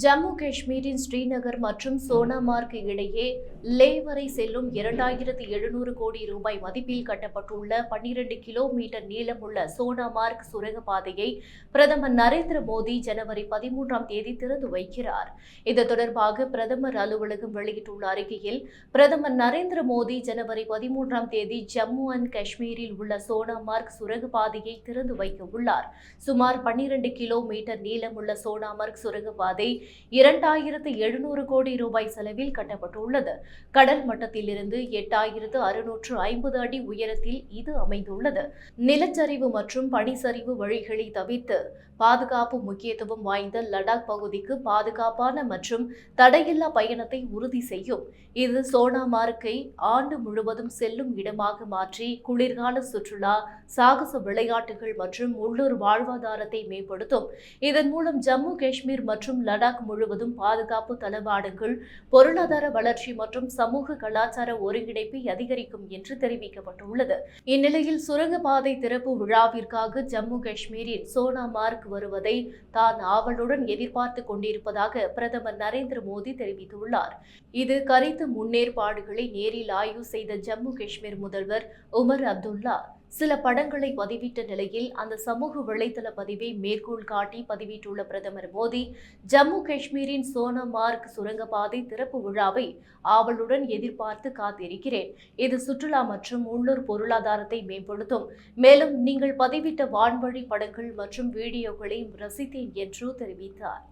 ஜம்மு காஷ்மீரின் ஸ்ரீநகர் மற்றும் சோனாமார்க் இடையே லே வரை செல்லும் இரண்டாயிரத்தி எழுநூறு கோடி ரூபாய் மதிப்பில் கட்டப்பட்டுள்ள பன்னிரண்டு கிலோமீட்டர் நீளமுள்ள சோனாமார்க் சுரங்கப்பாதையை பிரதமர் நரேந்திர மோடி ஜனவரி பதிமூன்றாம் தேதி திறந்து வைக்கிறார். இது தொடர்பாக பிரதமர் அலுவலகம் வெளியிட்டுள்ள அறிக்கையில் பிரதமர் நரேந்திர மோடி ஜனவரி பதிமூன்றாம் தேதி ஜம்மு அண்ட் காஷ்மீரில் உள்ள சோனாமார்க் சுரங்கப்பாதையை திறந்து வைக்க உள்ளார். சுமார் பன்னிரண்டு கிலோமீட்டர் நீளமுள்ள சோனாமார்க் சுரங்கப்பாதை இரண்டாயிரத்து எழுநூறு கோடி ரூபாய் செலவில் கட்டப்பட்டுள்ளது. கடல் மட்டத்திலிருந்து எட்டாயிரத்து அறுநூற்று ஐம்பது அடி உயரத்தில் இது அமைந்துள்ளது. நிலச்சரிவு மற்றும் பனிச்சரிவு வழிகளை தவிர்த்து பாதுகாப்பு முக்கியத்துவம் வாய்ந்த லடாக் பகுதிக்கு பாதுகாப்பான மற்றும் தடையில்லா பயணத்தை உறுதி செய்யும். இது சோனாமார்க்கை ஆண்டு முழுவதும் செல்லும் இடமாக மாற்றி குளிர்கால சுற்றுலா சாகச விளையாட்டுகள் மற்றும் உள்ளூர் வாழ்வாதாரத்தை மேம்படுத்தும். இதன் மூலம் ஜம்மு காஷ்மீர் மற்றும் லடாக் முழுவதும் பாதுகாப்பு தளவாடங்கள் பொருளாதார வளர்ச்சி மற்றும் சமூக கலாச்சார ஒருங்கிணைப்பை அதிகரிக்கும் என்று தெரிவிக்கப்பட்டுள்ளது. இந்நிலையில் சுரங்கப்பாதை திறப்பு விழாவிற்காக ஜம்மு காஷ்மீரின் சோனாமார்க் வருவதை தான் ஆவலுடன் எதிர்பார்த்து கொண்டிருப்பதாக பிரதமர் நரேந்திர மோடி தெரிவித்துள்ளார். இது கருத்து முன்னேற்பாடுகளை நேரில் ஆய்வு செய்த ஜம்மு காஷ்மீர் முதல்வர் உமர் அப்துல்லா. சில படங்களை பதிவிட்ட நிலையில் அந்த சமூக வலைதள பதிவை மேற்கோள் காட்டி பதிவிட்டுள்ள பிரதமர் மோடி ஜம்மு காஷ்மீரின் சோனமார்க் சுரங்கப்பாதை திறப்பு விழாவை ஆவலுடன் எதிர்பார்த்து காத்திருக்கிறேன். இது சுற்றுலா மற்றும் உள்ளூர் பொருளாதாரத்தை மேம்படுத்தும். மேலும் நீங்கள் பதிவிட்ட வான்வழி படங்கள் மற்றும் வீடியோகளை ரசித்தேன் என்று தெரிவித்தார்.